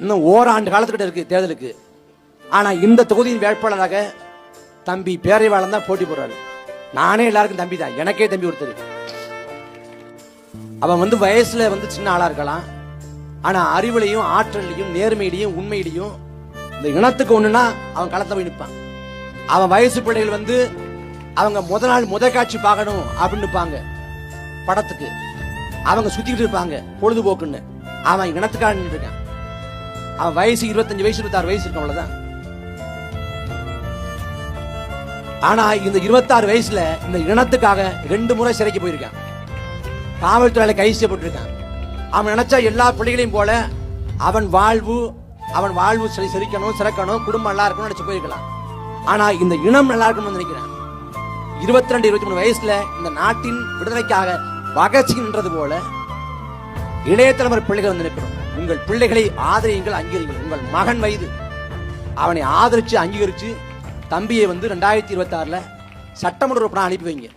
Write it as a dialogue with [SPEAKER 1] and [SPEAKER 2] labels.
[SPEAKER 1] இன்னும் ஓராண்டு காலத்துக்கிட்ட இருக்கு தேர்தலுக்கு. ஆனால் இந்த தொகுதியின் வேட்பாளராக தம்பி பேரைவாளன் தான் போட்டி போடுறாரு. நானே எல்லாருக்கும் தம்பி தான். எனக்கே தம்பி ஒருத்தர். அவன் வந்து வயசுல வந்து சின்ன ஆளா இருக்கலாம். ஆனா அறிவுலையும் ஆற்றலையும் நேர்மையிலையும் உண்மையிலையும் இந்த இனத்துக்கு ஒண்ணுனா அவன் களத்தை போய் நிற்பான் அவன் வயசு பிள்ளைகள் வந்து அவங்க முத நாள் முத காட்சி பார்க்கணும் அப்படின்னு நிற்பாங்க. படத்துக்கு. அவங்க சுத்திக்கிட்டு இருப்பாங்க பொழுதுபோக்குன்னு. அவன் இனத்துக்காக நின்று இருக்கான். அவன் வயசு இருபத்தஞ்சு வயசு இருபத்தாறு வயசு இருக்கும் அவ்வளவுதான். ஆனா இந்த இருபத்தாறு வயசுல இந்த இனத்துக்காக ரெண்டு முறை சிறைக்கு போயிருக்கான். காவல்துறையில கைது செய்யப்பட்டிருக்கான். அவன் நினைச்சா எல்லா பிள்ளைகளையும் போல அவன் வாழ்வு அவன் வாழ்வு சரி சிரிக்கணும் சிறக்கணும் குடும்பம் நல்லா இருக்கணும்னு நினைச்சு போயிருக்கலாம். ஆனா இந்த இனம் நல்லா இருக்கணும்னு நினைக்கிறான். இருபத்தி ரெண்டு இருபத்தி மூணு வயசுல இந்த நாட்டின் விடுதலைக்காக பகச்சின்றது போல இளைய தலைமுறை பிள்ளைகள் வந்து நிற்கிறோம். உங்கள் பிள்ளைகளை ஆதரியுங்கள் அங்கீகரிங்கள் உங்கள் மகன் வயது. அவனை ஆதரிச்சு அங்கீகரிச்சு தம்பியை வந்து ரெண்டாயிரத்தி இருபத்தி ஆறுல சட்டமன்ற உறுப்பினர் அனுப்பி வைங்க.